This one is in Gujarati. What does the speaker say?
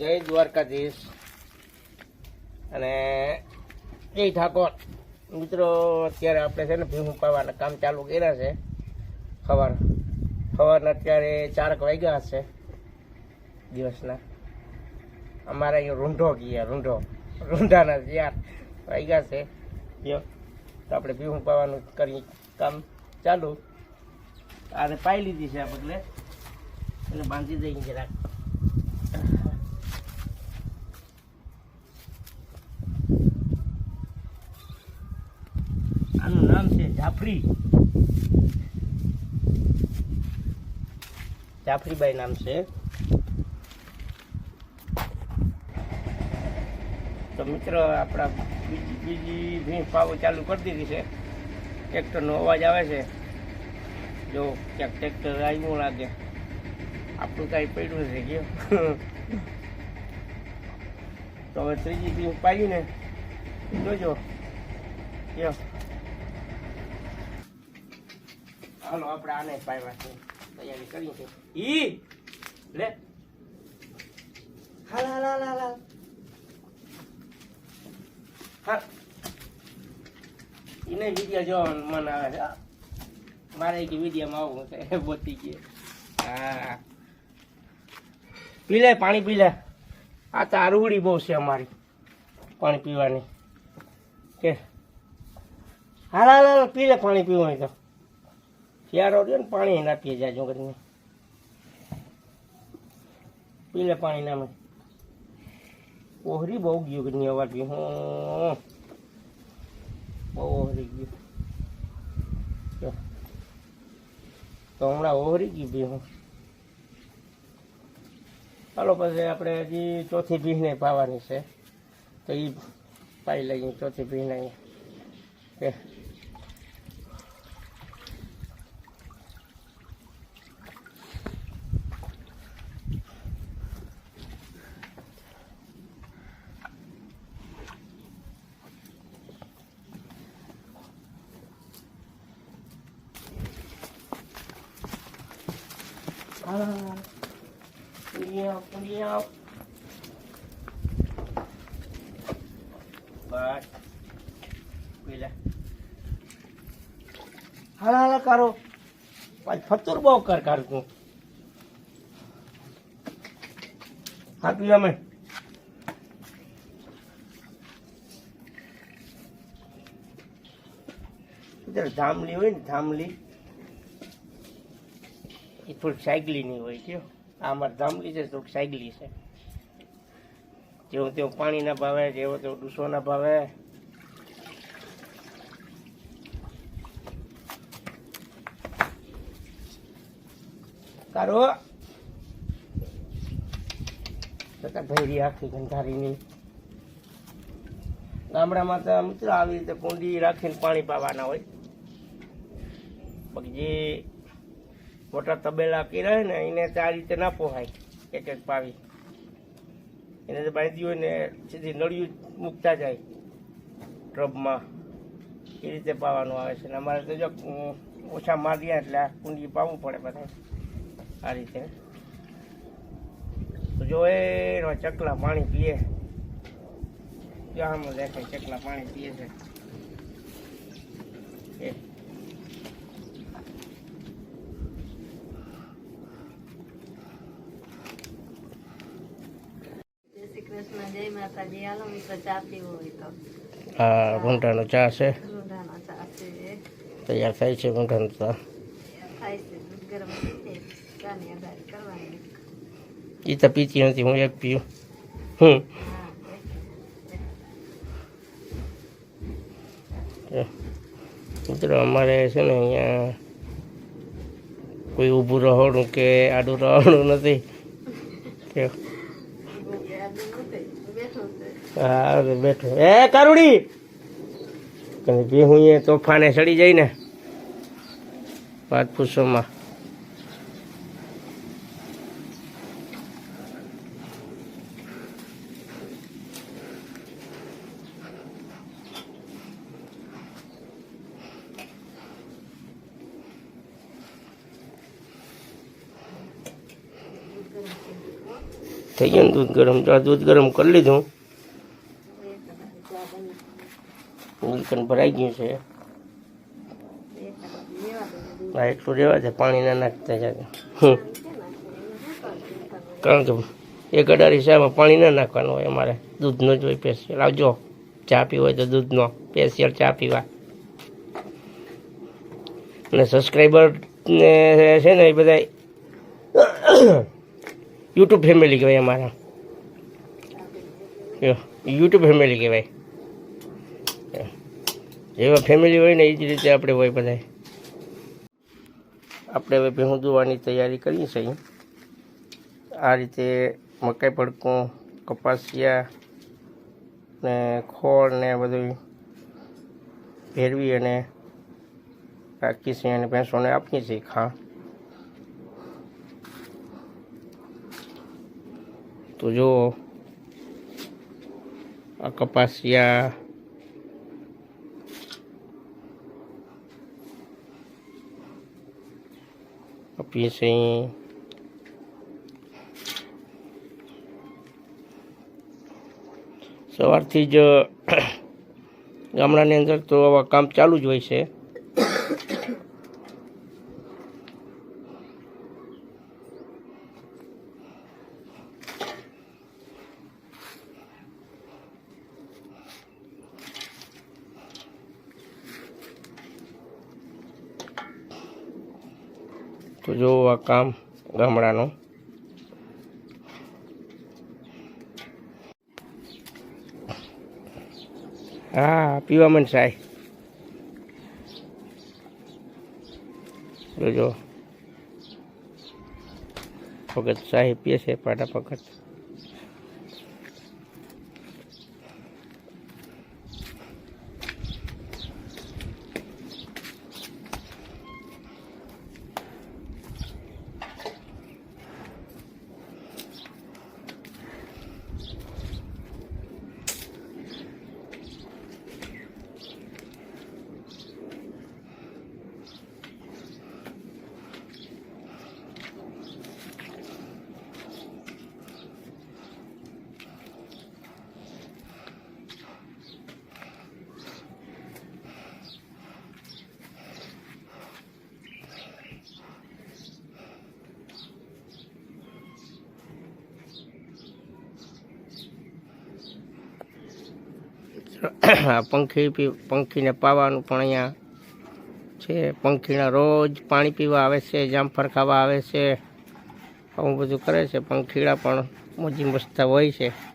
જય દ્વારકાધીશ. અને જય ઠાકોર. મિત્રો, અત્યારે આપણે છે ને ભીમ પાવાના કામ ચાલુ કર્યા છે. સવાર સવારના અત્યારે ચારક વાગ્યા હશે દિવસના. અમારે અહીંયા રૂંઢો ગયા, રૂંઢો. રૂંઢાના ચાર વાગ્યા છે. તો આપણે ભીમ પાવાનું કરી કામ ચાલુ. આને પાઈ લીધી છે આ બદલે એટલે બાંધી દઈએ જરાક આનું નામ છે જાફરી જાફરીબાઈ નામ છે. તો મિત્ર, આપણા બીજી બીજી ભીંસ પાવો ચાલુ કરી દીધી છે. ટ્રેક્ટરનો અવાજ આવે છે. જો ક્યાંક ટ્રેક્ટર આવ્યું લાગે. આપણું કાંઈ પડ્યું છે ગયો. તો હવે ત્રીજી ભીંસ પાડી ને જોજો. કયો? હાલો આપણે આને પાડવા છે. તૈયારી કરી છે. ઈ લે. હાલ હાલ હાલ હાલ હાલ. હા એને વીડિયો જોવાનું મન આવે છે. મારે કે વિડીયોમાં આવવું છે બોતી ગયે હા. પી લે પાણી પી લે આ તો આરુડી બહુ છે અમારી પાણી પીવાની. કે. હાલ હાલ હાલ પી લે પાણી પીવું તો. શિયાળો રહ્યો ને પાણી ના પીએ જાજો કરીને. પી લે પાણી નામે. ઓહરી બહુ ગયું કે નહીં અવાજ હું બહુ ઓહરી ગયું. તો હમણાં ઓહરી ગયું બી હું. ચાલો પછી આપણે હજી ચોથી ભીને પાવાની છે. તો એ પાઈ લઈએ ચોથી ભીને કે Ah, punya, punya. બસ પેલા હાલા હાલા કરો પાછ ફતુર બહુ કર કર તું હા પીવા મેં ઇધર ધામલી હોય ને ધામલી એ થોડીક સાયકલીની હોય કયો આ અમારે ધામલી છે, થોડીક સાયકલી છે. જેવું તેવું પાણી ના ભાવે, જેવો તેવો ડૂસો ના ભાવે. કારો? છતાં ભૈરી આખી ગંધારીની. ગામડામાં તો મિત્રો આવી રીતે કુંડી રાખીને પાણી પાવાના હોય. જે મોટા તબેલા કર્યા ને, એને આ રીતે ના પોહાય એક એક પાવી. એને તો બાંધી હોય ને, સીધી નળિયું મૂકતા જાય, ટ્રબમાં. એ રીતે પાવાનું આવે છે. ને અમારે તો જો ઓછા માર્યા એટલે આ કુંડી પાવું પડે બધા આ રીતે. તો જો એનો ચકલા પાણી પીએ. જો આમ દેખાય, ચકલા પાણી પીએ છે એ જય શ્રી કૃષ્ણ જય માતાજી હાલો મિત્રો ચા પીવો હોય તો. આ ઘૂંટાનો ચા છે. રૂંઢાનો ચા છે. તૈયાર થાય છે ઘૂંટાનો ચા. થાય છે. ગરમ ચાની અગાડી કરવાની. એ તો પીતી નથી હું એક પીવું હમ. મિત્રો અમારે છે ને અહીંયા કોઈ ઊભું રહોણું કે આડું રહોણું નથી? કે બેઠો. એ કારુડી! હું એ તોફાને ચડી જાય ને વાત પૂછોમાં થઈ ગયું દૂધ ગરમ તો દૂધ ગરમ કરી લીધું. મિલ્કન ભરાઈ ગયું છે. હા એટલું રહેવા છે પાણી ના નાખતા હમ. કારણ કે એક અઢારી સાહેબ પાણી ના નાખવાનું હોય અમારે, દૂધનો જ હોય સ્પેશિયલ આવજો, ચા પીવો હોય તો દૂધનો સ્પેશિયલ ચા પીવા. અને સબસ્ક્રાઈબર ને છે ને એ બધા યુટ્યુબ ફેમિલી કહેવાય અમારા. યુટ્યુબ ફેમિલી કહેવાય. જેવા ફેમિલી હોય ને એ જ રીતે આપણે હોય બધા આપણે હવે ભેહું દોવાની તૈયારી કરીએ છીએ આ રીતે મકાઈ પડકું કપાસિયા ને ખોળ ને બધું ભેરવી અને રાખીએ છીએ અને ભેંસોને આપીએ છીએ ખા તો જો, આ કપાસિયા આપીએ સવારથી જ ગામડાની અંદર તો આવા કામ ચાલુ જ હોય છે. તો જો આ કામ ગામડાનું. હા, પીવા મન સાહેબ જોજો ભગત સાહેબ પીએ છે, પાટા ભગત આ પંખી પી, પંખીને પાવાનું પણ અહીંયા છે. પંખીના રોજ પાણી પીવા આવે છે, જામફળ ખાવા આવે છે. આવું બધું કરે છે. પંખીડા પણ મોજી મસ્તા હોય છે.